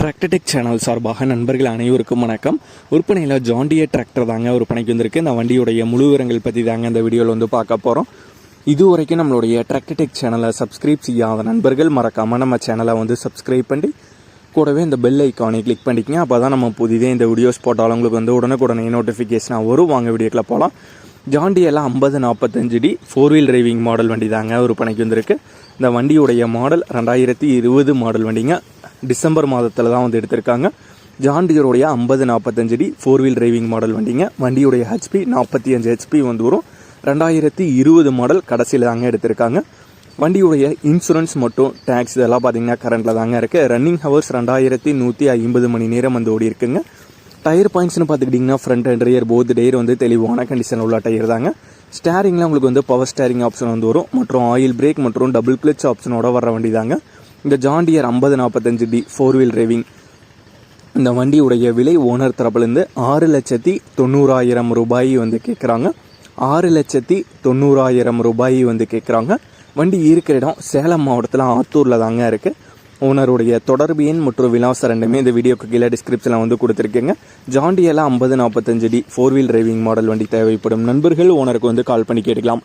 Tractor Tech channel சார்பாக நண்பர்கள் அனைவருக்கும் வணக்கம். விற்பனையில் ஜாண்டிய டிராக்டர் தாங்க விற்பனைக்கு வந்திருக்கு. இந்த வண்டியுடைய முழு விவரங்கள் பற்றி தாங்க இந்த வீடியோவில் வந்து பார்க்க போகிறோம் இது வரைக்கும் நம்மளுடைய டிராக்டர்டெக் சேனலை சப்ஸ்கிரைப் செய்யாத நண்பர்கள் மறக்காமல் நம்ம சேனலை வந்து சப்ஸ்கிரைப் பண்ணி கூடவே இந்த பெல் ஐக்கானை கிளிக் பண்ணிக்கங்க. அப்போ தான் நம்ம புதிதே இந்த வீடியோஸ் போட்டாலும் உங்களுக்கு வந்து உடனுக்குடனே நோட்டிஃபிகேஷனாக வரும். வாங்க வீடியோக்குள்ள போகலாம் ஜாண்டியெல்லாம் ஐம்பது நாற்பத்தஞ்சு T four wheel driving model வண்டி தாங்க ஒரு பணிக்கு வந்திருக்கு. இந்த வண்டியுடைய மாடல் ரெண்டாயிரத்தி இருபது மாடல் வண்டிங்க. டிசம்பர் மாதத்தில் தான் வந்து எடுத்திருக்காங்க. ஜாண்டியருடைய ஐம்பது நாற்பத்தஞ்சு அடி ஃபோர் வீல் டிரைவிங் மாடல் வண்டிங்க. வண்டியுடைய ஹெச்பி நாற்பத்தி அஞ்சு ஹெச்பி வந்து வரும். ரெண்டாயிரத்தி இருபது மாடல் கடைசியில் தாங்க எடுத்திருக்காங்க. வண்டியுடைய இன்சூரன்ஸ் மற்றும் டேக்ஸ் இதெல்லாம் பார்த்தீங்கன்னா கரண்ட்டில் தாங்க இருக்குது ரன்னிங் ஹவர்ஸ் ரெண்டாயிரத்தி நூற்றி ஐம்பது மணி நேரம் வந்து ஓடி இருக்குங்க. டயர் பாயிண்ட்ஸ்னு பார்த்துக்கிட்டிங்கன்னா front and rear both tyre வந்து தெளிவான கண்டிஷன் உள்ள டயர் தாங்க. ஸ்டேரிங்கில் உங்களுக்கு வந்து பவர் ஸ்டேரிங் ஆப்ஷன் வந்து வரும். மற்றும் ஆயில் பிரேக் மற்றும் டபுள் கிளச் ஆப்ஷனோட வர வண்டி தாங்க. இந்த ஜாண்டியர் ஐம்பது நாற்பத்தஞ்சு டி ஃபோர் வீல் டிரைவிங் இந்த வண்டியுடைய விலை ஓனர் தரப்புலேருந்து ஆறு லட்சத்தி தொண்ணூறாயிரம் ரூபாய் வந்து கேட்குறாங்க ஆறு லட்சத்தி தொண்ணூறாயிரம் ரூபாய் வந்து கேட்குறாங்க வண்டி இருக்கிற இடம் சேலம் மாவட்டத்தில் ஆத்தூரில் தாங்க இருக்குது ஓனருடைய தொடர்பு எண் மற்றும் விலாசம் ரெண்டுமே இந்த வீடியோக்கு கீழே டிஸ்கிரிப்ஷனில் வந்து கொடுத்துருக்கேங்க. ஜாண்டியெல்லாம் ஐம்பது நாற்பத்தஞ்சு T four wheel driving model வண்டி தேவைப்படும். நண்பர்கள் ஓனருக்கு வந்து கால் பண்ணி கேட்டுக்கலாம்.